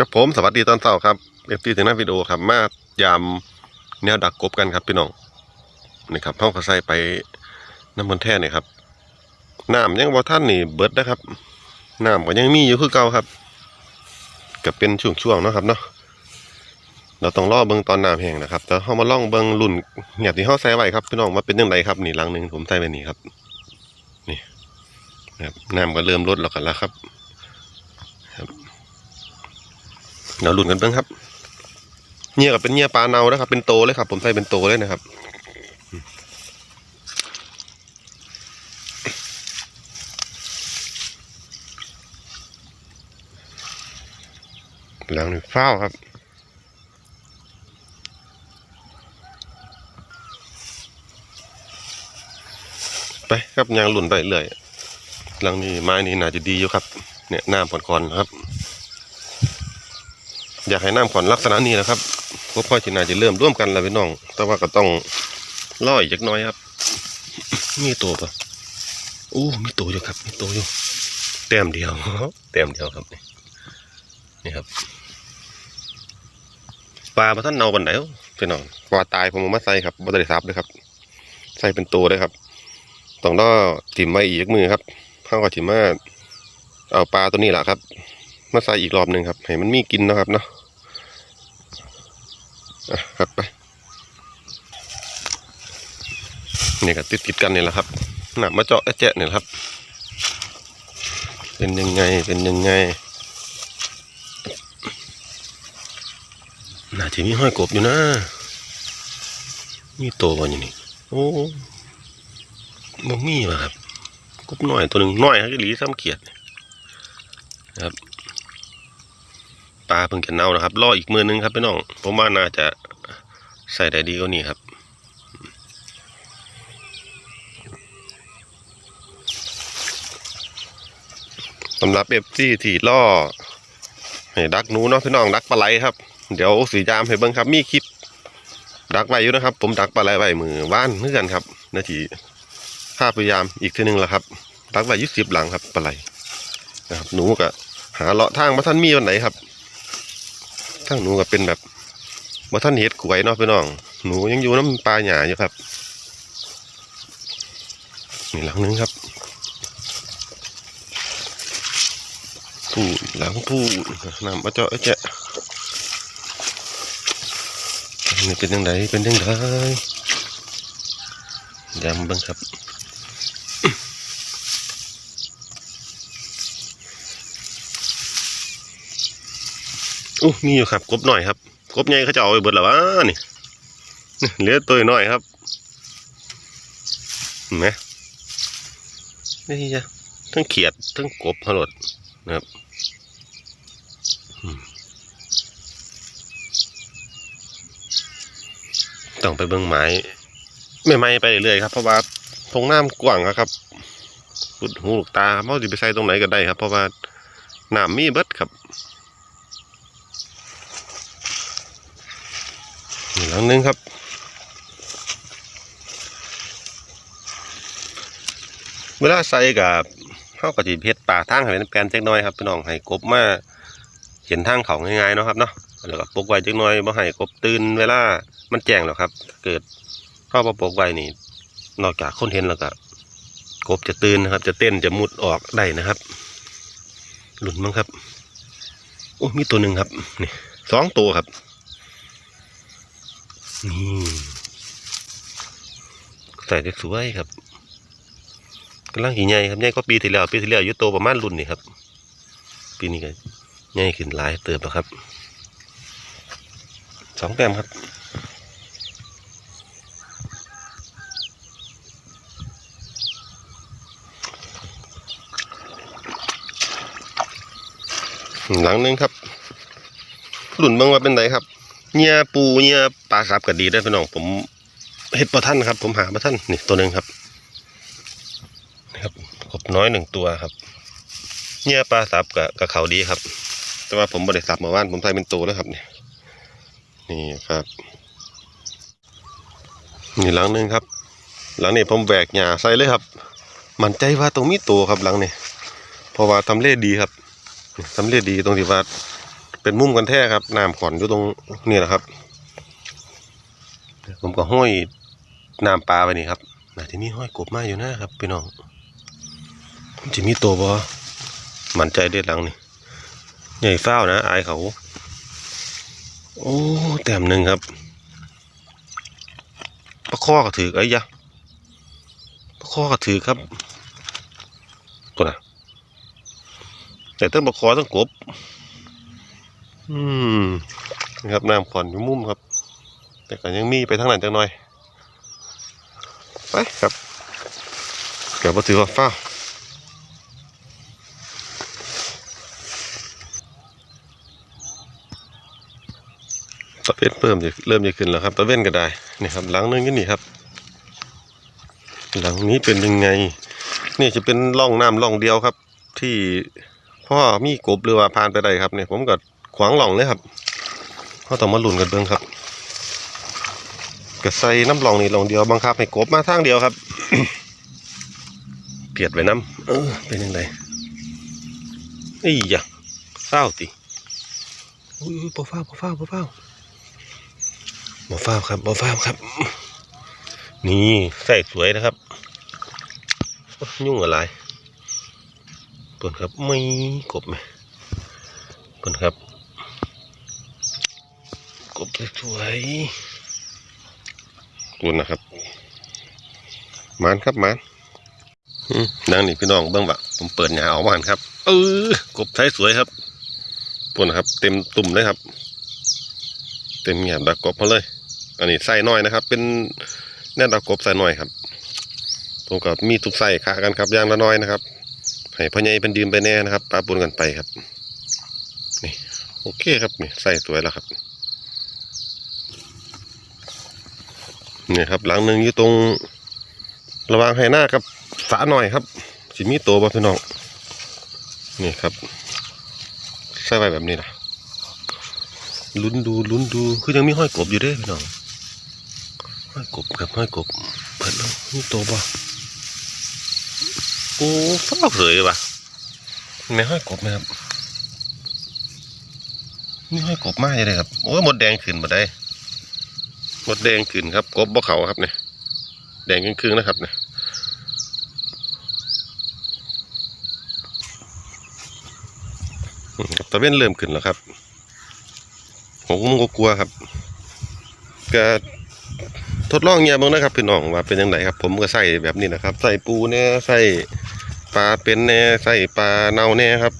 ครับผมสวัสดีตอนเช้าครับเอฟซีถึงหน้าวิดีโอครับ มายามแนวดักกบกันครับ พี่น้องนี่ครับห้องกระใส่ไปน้ำมันแท่นี่ครับน้ำยังบ่ท่านนี่เบิดนะครับน้ำก็ยังมีอยู่คือเก่าครับก็เป็นช่วงๆเนาะครับเนาะเราต้องรอเบิ่งตอนน้ำแห้งนะครับแต่เฮามาล่องเบิ่งรุ่นเงียบที่เฮาใส่ไว้ครับพี่น้องมาเป็นยังไงครับนี่ลังหนึ่งผมใส่ไว้นี่ครับ นี่นะครับน้ำก็เริ่มลดแล้วกันแล้วครับ เดี๋ยวหลุนกันเบิ่งครับเงียกับเป็นเงียปลาเนานะครับ เป็นโตเลยครับ ผมใส่เป็นโตเลยนะครับหลังหนึ่งเฝ้าครับไปครับยางหลุนไปเรื่อยหลังนี้ไม้นี่น่าจะดีอยู่ครับ เนี่ยน้ำผ่อนๆนครับ อยากให้น้ำขอนลักษณะนี้นะครับพวกพ่อจินาจะเริ่มร่วมกันแล้วพี่น้อง แต่ว่าก็ต้องล่ออีกจักน้อยครับ มีตัวปะโอ้มีตัวอยู่ครับมีตัวอยู่แต้มเดียวแต้มเดียวครับนี่นี่ครับปลาพระท่านเนาบันไหนพี่น้องปลาตายผมมาใส่ครับบัตรซับเลยครับ ใส่เป็นตัวเลยครับต้องล่อถิ่มไว้อีกมือครับข้างก็ถิ่มมาเอาปลาตัวนี้แหละครับ มาใส่อีกรอบหนึ่งครับให้มันมีกินนะครับเนาะอะครับไปนี่ก็ติดติดกันนี่แหละครับหนักมาเจาะแจ๊ะเนี่ยครับ เป็นยังไงเป็นยังไงน่าจะมีห้อยกบอยู่นะมีโตวันอยู่นี่โอ้บ่มีว่ะครับกบน้อยตัวหนึ่งน้อยฮะหลีซ้ำเขียดครับ ปลาเพิ่งจะเน่านะครับ รออีกมือนึงครับพี่น้องผมว่าน่าจะใส่ได้ดีกว่านี้ครับสำหรับเอฟซีที่ล่อให้ดักหนูเนาะพี่น้องดักปลาไหลครับ เดี๋ยวสียามให้เบิ้งครับมีคลิปดักไว้อยู่นะครับ ผมดักปลาไหลไว้มือว่านเพื่อนครับนาทีภาพยายามอีกทีหนึ่งแล้วครับดักไว้ยุสิบหลังครับปลาไหลนะครับหนูก็หาเลาะทางมาท่านมีวันไหนครับ ทางหนูก็เป็นแบบบ่ท่านเฮ็ดขวยเนาะพี่น้อง หนูยังอยู่น้ำปลาหยาอยู่ครับ นี่หลังนึงครับผู้หลังผู้นำมาเจาะเจ๊ะนี่เป็นยังไงเป็นยังไงยำบิ่งครับ อู้มีอยู่ครับ กบหน่อยครับกบใหญ่เขาจะเอาไปเบิดหรอวะนี่นี่เหลือตัวน้อยครับเห็นไหมนี่จ้ะทั้งเขียดทั้งกบพลดนะครับต้องไปเบิ้งไม้ไม่ไม้ไปเรื่อยๆครับเพราะว่าทงน้ำกว้างครับสุดหูลูกตาเมาสิไปใส่ตรงไหนก็ได้ครับ เพราะว่าน้ำมีเบิดครับ อีกห ลังหนึงครับ เวลาใส่กับเข้ากับจีเพชรป่าทางให้เป็นแปลนเล็กน้อยครับพี่น้องให้กบมาเห็นทางเขาง่ายๆเนาะครับเนาะแล้วก็ปกไว้จักน้อยบ่ให้กบตื่นเวลามันแจ้งแล้วครับ เกิดเข้ามาปกไว้นี่ นอกจากคนเห็นแล้วก็กบจะตื่นนะครับ จะเต้นจะมุดออกได้นะครับ หลุนมั้งครับโอ้มีตัวหนึ่งครับนี่สองตัวครับ นี่ใส่ได้สวยครับกำลังหีใหญ่ครับใหญ่ก็ปีที่แล้วปีที่แล้วอยุโตประมาณรุ่นนี่ครับ ปีนี้ก็ใหญ่ขึ้นหลายเติบแล้วครับสองแต้มครับหลังหนึงครับรุ่นเบิ่งว่าเป็นไงครับ เนี่ยปูเนี่ยปลาครับก็ดีได้พี่น้องผมเห็ดปลาท่านครับ ผมหาปลาท่านนี่ตัวหนึ่งครับนะครับกบน้อยหนึ่งตัวครับเนี่ยปลาสับกับกับเขาดีครับ แต่ว่าผมบริสับมาว่านผมใส่เป็นตัวแล้วครับเนี่ยนี่ครับนี่หลังหนึ่งครับ หลังนี้ผมแบกหญ้าใส่เลยครับ มั่นใจว่าตรงมีตัวครับหลังนี้เพราะว่าทำเลดีครับทำเลดีตรงที่ว่า เป็นมุมกันแท้ครับน้ำขอนอยู่ตรงนี่แหละครับ ผมก็ห้อยน้ำปลาไปนี่ครับน่าจะมีห้อยกบมาอยู่นะครับพี่น้องมันจะมีตัวบ่มั่นใจเด็ดหลังนี่ใหญ่เฝ้านะอายเขา โอ้แต้มหนึ่งครับปลาข้อก็ถือไอ้ยะปลาข้อก็ถือครับตัวน่ะแต่ตั้งปลาคอตั้งกบ อืมนะครับน้ำขอนอยู่มุมครับ แต่ก็ยังมีไปทางนั้นจังหน่อย ไปครับเกือบมาถือว่าฟ้าตะเวนเพิ่มจะเริ่มจะขึ้นแล้วครับตะเวนก็ได้นี่ครับ หลังนึงก็นี่ครับ หลังนี้เป็นยังไง นี่จะเป็นร่องน้ำร่องเดียวครับ ที่ พ่อมีกบหรือว่าผ่านไปได้ครับเนี่ยผมก็ขวางหล่องเลยครับพ่อต้องมาลุ้นกันเบิ่งครับก็ใส่น้ำหล่องนี่หล่องเดียวบังคับให้กบมาทางเดียวครับ เปียดไว้น้ำเออเป็นยังไงอีหยะเศร้าติอุ้ยอุ้ยบ่ฟ้าวบ่ฟ้าวบ่ฟ้าวบ่ฟ้าวครับบ่ฟ้าวครับ นี่ใส่สวยนะครับโอ๊ยยุ่งอะไร เปิดครับไม่กบไหมเปิดครับ กบสวยๆกุนนะครับมันครับมันนั่งนี่พี่น้องเบื้องบะผมเปิดหงาออกมาหันครับ เออกบไทยสวยครับปุ่นครับ เต็มตุ่มเลยครับ เต็มเงียบดักกบเขาเลย อันนี้ใส่น้อยนะครับ เป็นแน่ดักกบใส่น้อยครับผมกับมีทุกใส่ขากันครับย่างละน้อยนะครับ ให้พ่อใหญ่เป็นดื่มไปแน่นะครับปลาปนกันไปครับนี่โอเคครับนี่ใส่สวยแล้วครับนี่ครับ หลังหนึ่งอยู่ตรง ระหวางให้หน้ากับสาหน่อยครับสิมีโตบ่พี่น้องนี่ครับใส่ไว้แบบนี้นะลุ้นดูลุ้นดูคือยังมีห้อยกบอยู่เด้พี่น้องห้อยกบกับห้อยกบเปิดแล้วมีโตบ่ โอ้ฟ้าเลยว่ะในห้อยกบไหมครับนี่ห้อยกบมากเลยครับโอ้ยหมดแดงขึ้นมาได้หมดแดงขึ้นครับ กบบ่เขาครับเนี่ยแดงครึ่งๆนะครับเนี่ยอืมครับตะเว้นเริ่มขึ้นแล้วครับผมก็กลัวครับก็ทดลองเงียบบ้างนะครับพี่น้องว่าเป็นยังไงครับ ผมก็ใส่แบบนี้นะครับ ใส่ปูแน่ใส่ ปลาเป็นแน่ใส่ปลาเน่าแน่ครับ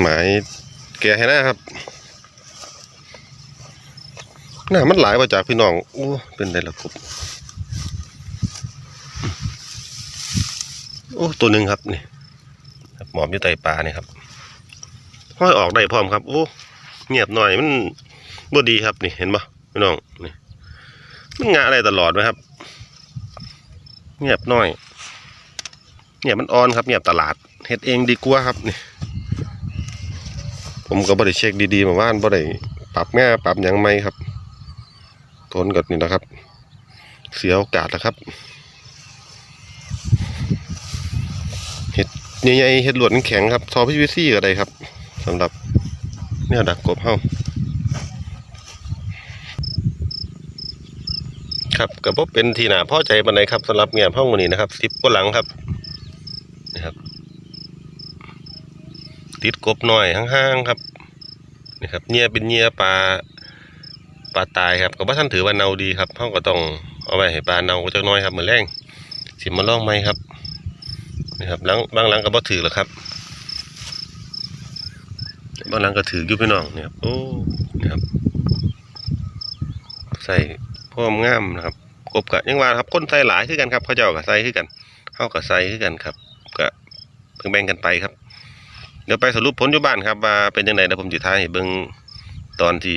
หมายแกะให้หน้าครับหน้ามันหลายว่าจากพี่น้องโอ้เป็นได้ละครับโอ้ตัวหนึ่งครับนี่หมอบอยู่ใต้ปลานี่ครับห้อยออกได้พร้อมครับโอ้เงียบหน่อยมันบ่ดีครับนี่เห็นปะพี่น้องนี่มันงะอะไรตลอดไหมครับ เงียบหน้อย เงียมันอ่อนครับเงียตลาดเฮ็ดเองดีกว่าครับนี่ผมก็บ่ได้เช็คดีๆมาว่านบ่ไดปรับแง่ปรับยังไม่ครับทนกับนี่นะครับ เสียโอกาสนะครับเห็ดใหญ่ๆเห็ดหลวดแข็งครับทอพีวีซีก็ได้ครับสำหรับเนี่ยดักกบเฮาครับก็บ่เป็นที่น่าพ่อใจปานใดครับสำหรับเงียบห้องวันนี้นะครับสิบกว่าหลังครับ นะครับ ติดกบหน่อยห่างๆครับนี่ครับเงียเป็นเงียปลาปลาตายครับก็บ่ท่านถือว่าเนาดีครับเฮาก็ต้องเอาไว้ให้ปลาเนาจักหน่อยครับเหมื้อแรงสิมาลองใหมครับนี่ครับหลังบางหลังก็บ่ถือหรอกครับบางหลังก็ถืออยู่พี่น้องเนี่ยครับโอ้นี่ครับ ใส่พร้อมงามนะครับกบกะยังว่าครับคนใส่หลายคือกันครับเขาเจ้าก็ใส่คือกันเฮาก็ใส่คือกันครับ ก็แบ่งกันไปครับ เดี๋ยวไปสรุปผลอยู่บ้านครับว่าเป็นยังไงเดี๋ยวผมจะท้ายเบิ่งตอนที่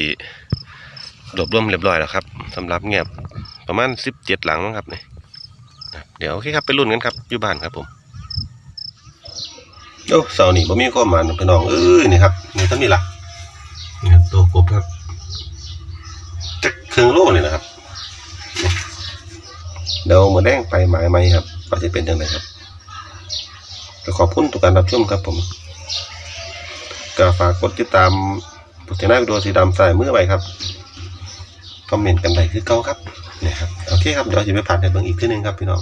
รวบรวมเรียบร้อยแล้วครับสำหรับเงียบประมาณสิบเจ็ดหลังมั้งครับนี่เดี๋ยวโอเคครับไปรุ่นกันครับอยู่บ้านครับผมโอ้เสาร์นี้ผมมีข้อมาพี่น้องเอ้ยนี่ครับนี่ท่านี้ล่ะนี่ครับตัวกบครับจะเครื่องโล่เลยนะครับเดี๋ยวมาแดงไปหมายไหมครับว่าจะเป็นยังไงครับ ก็ขอบคุณทุกการรับชมครับผมก็ฝากกดติดตามพุทธนาวิดีโอสีดำใส่มือไหร่ครับคอมเมนต์กันได้คือเก่าครับนี่ครับโอเคครับเดี๋ยวจะไปผ่านในเบื้องอีกทีนึงครับพี่น้อง